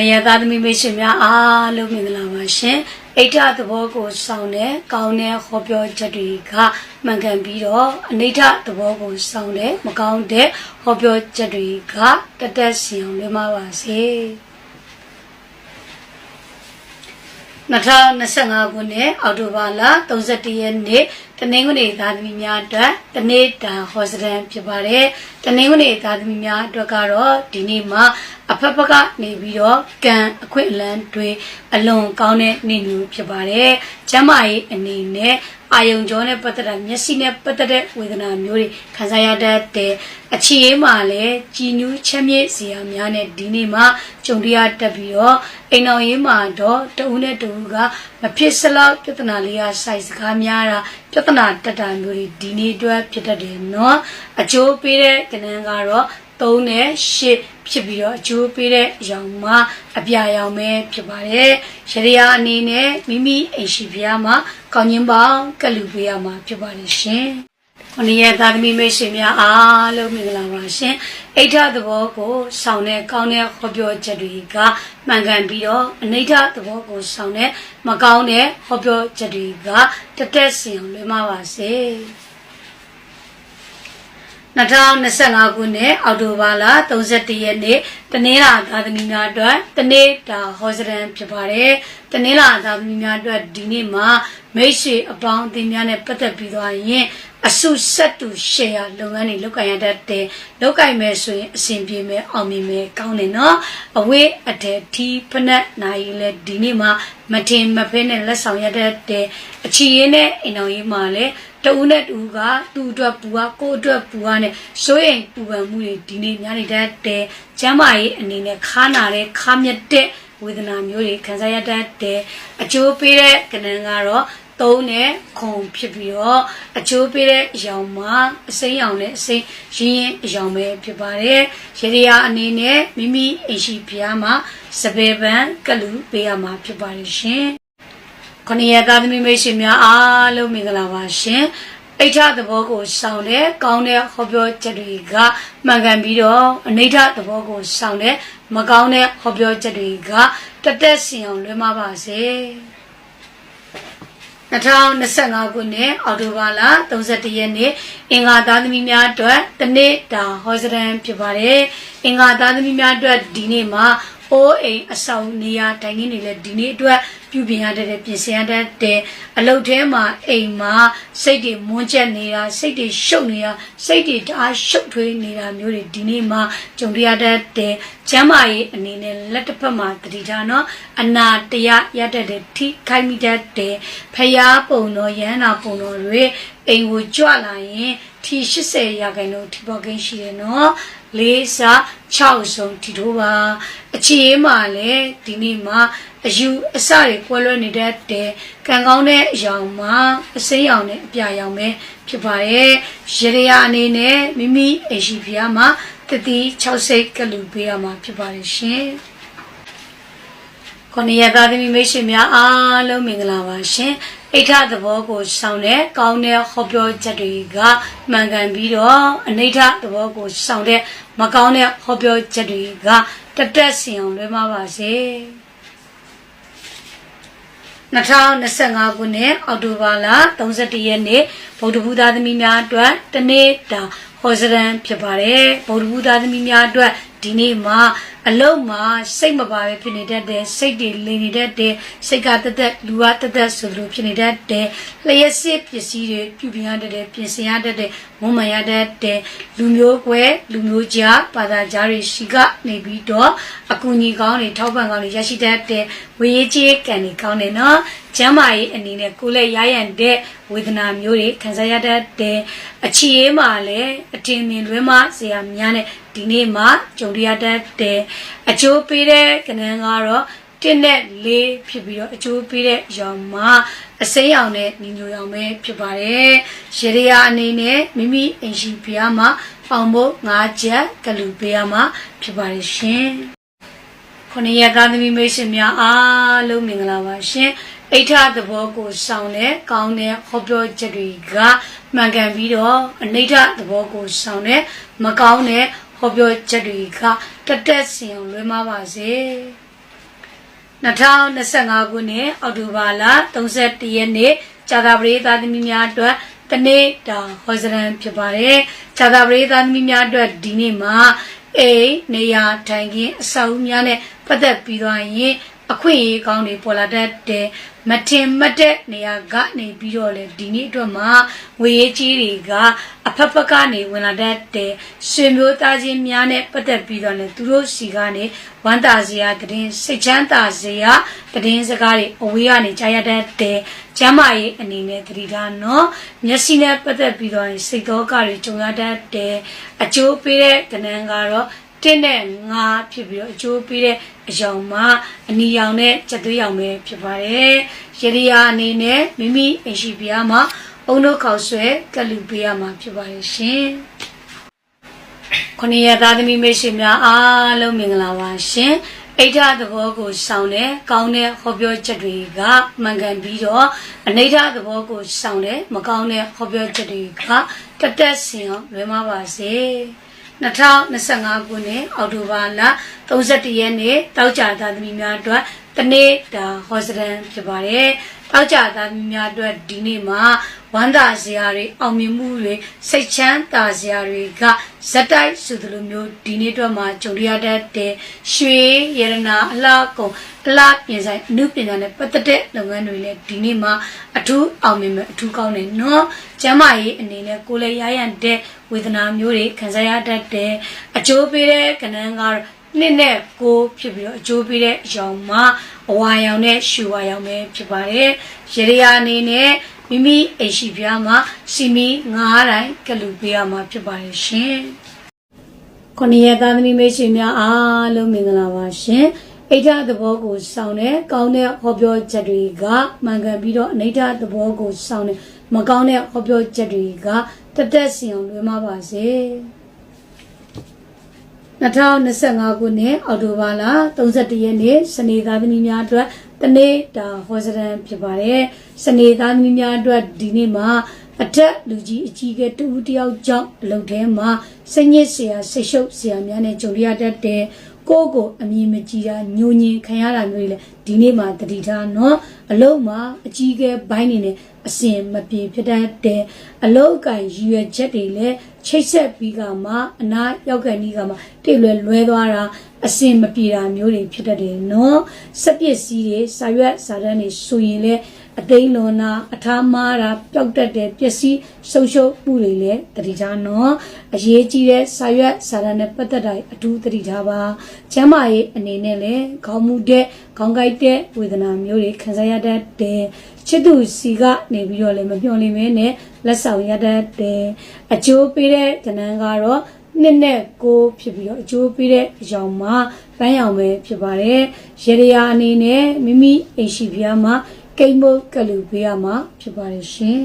နေရသားသမီးမိတ်ဆွေများအားလုံးမင်္ဂလာပါရှင်အိဋ္ဌသဘောကိုစောင့်တဲ့ကောင်းတဲ့ဟောပြောချက်တွေကမှန်ကန်ပြီးတော့အနိဋ္ဌသဘောကိုစောင့်တဲ့မကောင်းတဲ့ဟောပြောချက်တွေကတသက်စီအောင်လွှဲမပါစေ2025ခုနှစ်အောက်တိုဘာလ31ရက်နေ့တနင်္ဂနွေသားသမီးများအတွက်တနေ့တာဟောစတန်ဖြစ်ပါတယ်တနင်္ဂနွေသားသမီးများအတွက်ကတော့ဒီနေ့မှာ အဖက်ဖက်ကနေပြီးတော့ကံအခွင့်အလမ်းတွေအလွန်ကောင်းတဲ့နေ့မျိုးဖြစ်ပါတယ်ကျမ်းမာရေးအနေနဲ့အာယုံကြောနဲ့ပတ်သက်တာမျက်စိနဲ့ပတ်သက်တဲ့ဝေဒနာမျိုးတွေခံစားရတတ်တဲ့အခြေအေးမှာလည်းကြည်နူးချမ်းမြေ့စရာများနဲ့ဒီနေ့မှာကြုံရတတ်ပြီးတော့အိမ်တော်ရေးမှာတော့တဦးနဲ့တဦးကမဖြစ်စလောက်ပြဿနာလေးရစိုက်စကားများတာပြဿနာတက်တာမျိုးတွေဒီနေ့အတွက်ဖြစ်တတ်တယ်နော်အကျိုးပေးတဲ့ကဏ္ဍကတော့ 3နဲ့8ဖြစ်ပြီးတော့အကျိုးပေးတဲ့အရောင်မှာအပြာရောင်ပဲဖြစ်ပါတယ်။ရှရိယာအနေနဲ့မိမိအိမ်ရှိဖျားမှာကောင်းခြင်းပေါင်းကလူပေးရမှာဖြစ်ပါတယ်ရှင်။ခொနည်းရသားသမီးမိတ်ဆွေများအားလုံးမင်္ဂလာပါရှင်။အိဋ္ဌသဘောကိုဆောင်တဲ့ကောင်းတဲ့ဟောပြောချက်တွေကမှန်ကန်ပြီးတော့အနိဋ္ဌသဘောကိုဆောင်တဲ့မကောင်းတဲ့ဟောပြောချက်တွေကတသက်စင်အောင်လွှဲမပါစေ။ 2025ခုနှစ်အောက်တိုဘာလ31ရက်နေ့တနင်္လာသားသမီးများအတွက်တနေ့တာဟောစရန်ဖြစ်ပါတယ်။တနင်္လာသားသမီးများအတွက်ဒီနေ့မှာမိတ်ဆွေအပေါင်းအသင်းများနဲ့ပတ်သက်ပြီးသွားရင်အစုဆက်တူရှယ်ယာလုပ်ငန်းတွေလုပ်ကိုင်ရတတ်တယ်။လုပ်ကိုင်မယ်ဆိုရင်အဆင်ပြေမယ်အောင်မြင်မယ်ကောင်းတယ်နော်။အဝေးအထက်ဒီဖနက်နိုင်လဲဒီနေ့မှာမထင်မဖဲနဲ့လက်ဆောင်ရတတ်တယ်။အချီရင်းနဲ့အိမ်တော်ရေးမှာလည်း တဦးနဲ့တူကသူ့အတွက်ပူကကိုယ့်အတွက်ပူကနဲ့စိုးရင်ပူပန်မှုတွေဒီနေ့များနေတတ်တယ်။ကျမ်းမာရေးအနေနဲ့ခါနာတဲ့ခါမြက်တဲ့ဝေဒနာမျိုးတွေခံစားရတတ်တယ်။အကျိုးပေးတဲ့ကဏ္ဍကတော့သုံးနဲ့ခုံဖြစ်ပြီးတော့အကျိုးပေးတဲ့အယောင်မှာအစိမ်းရောင်နဲ့အစိမ်းရင်းရင်အယောင်ပဲဖြစ်ပါတယ်။ရေရာအနေနဲ့မိမိအိမ်ရှိဖျားမှာစပယ်ပန်းကလူပေးရမှာဖြစ်ပါတယ်ရှင်။ ခொနည်းရသားသမီးမိတ်ဆွေများအားလုံးမင်္ဂလာပါရှင်အိဋ္ဌသဘောကိုစောင့်တဲ့ကောင်းတဲ့ဟောပြောချက်တွေကမှန်ကန်ပြီးတော့အနိဋ္ဌသဘောကိုစောင့်တဲ့မကောင်းတဲ့ဟောပြောချက်တွေကတသက်စင်အောင်လွှဲမပါစေ2025ခုနှစ်အောက်တိုဘာလ31ရက်နေ့အင်္ဂါသားသမီးများအတွက်တနေ့တာဟောစရန်ဖြစ်ပါတယ်အင်္ဂါသားသမီးများအတွက်ဒီနေ့မှာအိုးအိမ်အဆောင်နေရာတိုင်ခင်းတွေလည်းဒီနေ့အတွက် ပြုပြင်ရတဲ့ပြင်ဆင်ရတဲ့အလုပ်ထဲမှာအိမ်မှာစိတ်တွေမွန်းကျက်နေတာစိတ်တွေရှုပ်နေတာစိတ်တွေတအားရှုပ်ထွေးနေတာမျိုးတွေဒီနေ့မှာကြုံရတဲ့ကျမ်းမာရေးအနေနဲ့လက်တစ်ဖက်မှာတတိထားနော်အနာတရားရတတ်တဲ့ထိခိုက်မိတတ်တဲ့ဖျားပုံတော်ရဟန္တာပုံတော်တွေအိမ်ကိုကြွလာရင်ထီ80ရာခိုင်နှုန်းထိပေါ်ကိန်းရှိတယ်နော် လေးစား6ဆုံးထီထိုးပါအခြေအေးမှာလည်းဒီနေ့မှာအယူအစတွေကွဲလွဲနေတတ်တဲ့ကံကောင်းတဲ့အယောင်မှာအစိမ်းရောင်နဲ့အပြာရောင်ပဲဖြစ်ပါတယ်ရေရရာအနေနဲ့မိမိအရှိဖျားမှာတတိ6စိတ်ကလူပေးရမှာဖြစ်ပါတယ်ရှင်ခொနည်းရသားသမီးမိတ်ဆွေများအားလုံးမင်္ဂလာပါရှင် အိဋ္ဌသဘောကိုဆောင်တဲ့ကောင်းတဲ့ဟောပြောချက်တွေကမှန်ကန်ပြီးတော့အနိဋ္ဌသဘောကိုဆောင်တဲ့မကောင်းတဲ့ဟောပြောချက်တွေကတတက်စင်အောင်လွှဲမပါစေ2025ခုနှစ်အောက်တိုဘာလ31ရက်နေ့ဗုဒ္ဓဘုရားသမီးများအတွက်တနေ့တာဟောစရန်ဖြစ်ပါတယ်ဗုဒ္ဓဘုရားသမီးများအတွက် ဒီနေ့မှာအလုံးမှာစိတ်မပါပဲဖြစ်နေတတ်တယ်စိတ်တွေလင်နေတတ်တယ်စိတ်ကတက်တက်လူကတက်တက်ဆိုလိုဖြစ်နေတတ်တယ်လျှက်စစ်ပစ္စည်းတွေပြုပြင်ရတတ်တယ်ပြင်ဆင်ရတတ်တယ် ဝန်းမှန်ရတတ်တယ်လူမျိုးကွယ်လူမျိုးကြားဘာသာကြားတွေရှိကနေပြီးတော့အကူအညီကောင်းတွေထောက်ပံ့ကောင်းတွေရရှိတတ်တယ်ဝေရေးကြီးကံတွေကောင်းတယ်နော်ကျမ်းမာရေးအနေနဲ့ကိုယ်လက်ရရန်တဲ့ဝေဒနာမျိုးတွေခံစားရတတ်တယ်အချီရေးမှာလည်းအထင်မြင်လွဲမစရာများနဲ့ဒီနေ့မှကြုံရတတ်တယ်အကျိုးပေးတဲ့ကဏ္ဍကတော့တစ်နဲ့လေးဖြစ်ပြီးတော့အကျိုးပေးတဲ့ရောင်မှာ အစိမ်းရောင်နဲ့ညီညွတ်ရောင်ပဲဖြစ်ပါတယ်ရေရရာအနေနဲ့မိမိအိမ်ရှိဖျားမှာပေါင်ဖို့၅ချက်ကလူပေးရမှာဖြစ်ပါတယ်ရှင်ခொနည်းရသားသမီးမိတ်ဆွေများအားလုံးမင်္ဂလာပါရှင်အိဋ္ဌသဘောကိုစောင့်တဲ့ကောင်းတဲ့ဟောပြောချက်တွေကမှန်ကန်ပြီးတော့အနိဋ္ဌသဘောကိုစောင့်တဲ့မကောင်းတဲ့ဟောပြောချက်တွေကတတက်စင်အောင်လွဲမပါစေ 2025ခုနှစ်အောက်တိုဘာလ31ရက်နေ့ကြာသပတေးသားသမီးများအတွက်တနေ့တာဟောစရန်ဖြစ်ပါတယ်။ကြာသပတေးသားသမီးများအတွက်ဒီနေ့မှာအိမ်နေရာထိုင်ခင်းအဆောက်အဦများနဲ့ပတ်သက်ပြီးသွားရင်အ ခွင့်အရေးကောင်းတွေပေါ်လာတတ်တယ်မထင်မှတ်တဲ့နေရာကနေပြီးတော့လေဒီနေ့အတွက်မှာငွေရေးကြီးတွေကအဖက်ဖက်ကနေဝင်လာတတ်တယ်ဆွေမျိုးသားချင်းများနဲ့ပတ်သက်ပြီးတော့လေသူတို့စီကနေဝမ်းသာစရာတည်င်းစိတ်ချမ်းသာစရာတည်င်းစကားတွေအဝေးကနေကြားရတတ်တယ်ကျမ်းမာရေးအနေနဲ့သတိထားနော်မျက်စိနဲ့ပတ်သက်ပြီးတော့ရင်စိတ်သောကတွေကြုံရတတ်တယ်အကျိုးပေးတဲ့ကဏ္ဍကတော့တင်းနဲ့ငါဖြစ်ပြီးတော့အကျိုးပေးတဲ့ အယောင်မှာအနီရောင်နဲ့ချက်သွေးရောင်ပဲဖြစ်ပါတယ်။ရရီယာအနေနဲ့မိမိအရှိပြားမှာအုံတို့ခေါက်ဆွဲကလူပေးရမှာဖြစ်ပါတယ်ရှင်။ခொနည်းရသားသမီးမိတ်ဆွေများအားလုံးမင်္ဂလာပါရှင်။အိဋ္ဌသဘောကိုစောင့်တဲ့ကောင်းတဲ့ဟောပြောချက်တွေကမှန်ကန်ပြီးတော့အနိဋ္ဌသဘောကိုစောင့်တဲ့မကောင်းတဲ့ဟောပြောချက်တွေကတက်တက်ဆင်အောင်လွယ်မပါစေ။ 2025ခုနှစ်အောက်တိုဘာလ31ရက်နေ့တောက်ကြသားသမီးများအတွက်တနေ့တာဟောစရန်ဖြစ်ပါတယ်။တောက်ကြသားသမီးများအတွက်ဒီနေ့မှာဝမ်းသာစရာတွေအောင်မြင်မှုတွေစိတ်ချမ်းသာစရာတွေကဇက်တိုက်ဆိုသလိုမျိုးဒီနေ့အတွက်မှာကြုံရတတ်တဲ့ရွှေရတနာအလားကုန်အလားပြင်ဆိုင်အမှုပညာနဲ့ပတ်သက်တဲ့လုပ်ငန်းတွေလည်းဒီနေ့မှာအထူးအောင်မြင်မဲ့အထူးကောင်းတယ်နော်။ကျမ်းမာရေးအနေနဲ့ကိုယ်လည်းရရတဲ့ ဝေဒနာမျိုးတွေခံစားရတတ်တဲ့အကျိုးပေးတဲ့ကဏ္ဍကတော့နှစ်နဲ့ကိုဖြစ်ပြီးတော့အကျိုးပေးတဲ့အရောင်မှာအဝါရောင်နဲ့ရှူဝါရောင်ပဲဖြစ်ပါတယ်။ရေရယာအနေနဲ့မိမိအိမ်ရှိပြားမှာစီမီ9တိုင်းကလူပေးရမှာဖြစ်ပါတယ်ရှင်။ခொနည်းရသားသမီးမိတ်ဆွေများအားလုံးမင်္ဂလာပါရှင်။အိဋ္ဌသဘောကိုစောင့်တဲ့ကောင်းတဲ့ဟောပြောချက်တွေကမှန်ကန်ပြီးတော့အနိဋ္ဌသဘောကိုစောင့်တဲ့ မကောင်းတဲ့ဟောပြောချက်တွေကတက်တက်စီအောင်လွှဲမပါစေ2025ခုနှစ်အောက်တိုဘာလ31ရက်နေ့စနေသားသမီးများအတွက်တနေ့တာဟောစရန်ဖြစ်ပါတယ်စနေသားသမီးများအတွက်ဒီနေ့မှာအထက်လူကြီးအကြီးကဲတူတယောက်ကြောင့်အလုပ်ထဲမှာစိတ်ညစ်စရာဆိတ်ရှုပ်စရာများနဲ့ကြုံရတတ်တဲ့ကိုယ့်ကိုအမြင်မကြည်တာညှိုညင်ခံရတာမျိုးတွေလည်းဒီနေ့မှတတိထားနော်အလုံးမှာအကြီးကဲဘိုင်းနေနဲ့ အစင်မပြေဖြစ်တတ်တဲ့အလုံးကံရည်ရွယ်ချက်တွေလည်းချိတ်ဆက်ပြီးကမှအနာရောက်ကန်ဒီကမှတိတ်လွယ်လွဲသွားတာအစင်မပြေတာမျိုးတွေဖြစ်တတ်တယ်နော်စက်ပစ္စည်းတွေစာရွက်စာတမ်းတွေဆိုရင်လည်း အသိန်းလွန်တာအထားမားတာပျောက်တတ်တဲ့ပစ္စည်းဆုံးရှုံးမှုတွေလည်းတတိထားနော်အရေးကြီးတဲ့စာရွက်စာတမ်းနဲ့ပတ်သက်တာအထူးတတိထားပါကျမ်းမာရေးအနေနဲ့လည်းခေါင်းမူတဲ့ခေါင်းကိုက်တဲ့ဝေဒနာမျိုးတွေခံစားရတတ်တယ်ချစ်သူစီကနေပြီးတော့လည်းမပြောလိမ့်မဲနဲ့လက်ဆောင်ရတတ်တယ်အကျိုးပေးတဲ့ကဏ္ဍကတော့နှစ်နဲ့ကိုဖြစ်ပြီးတော့အကျိုးပေးတဲ့အကြောင်းမှာပန်းရောင်ပဲဖြစ်ပါတယ်ရေရရာအနေနဲ့မိမိအိမ်ရှိဖျားမှာ ကိမ့်မို့ကလူပေးရမှာဖြစ်ပါတယ်ရှင်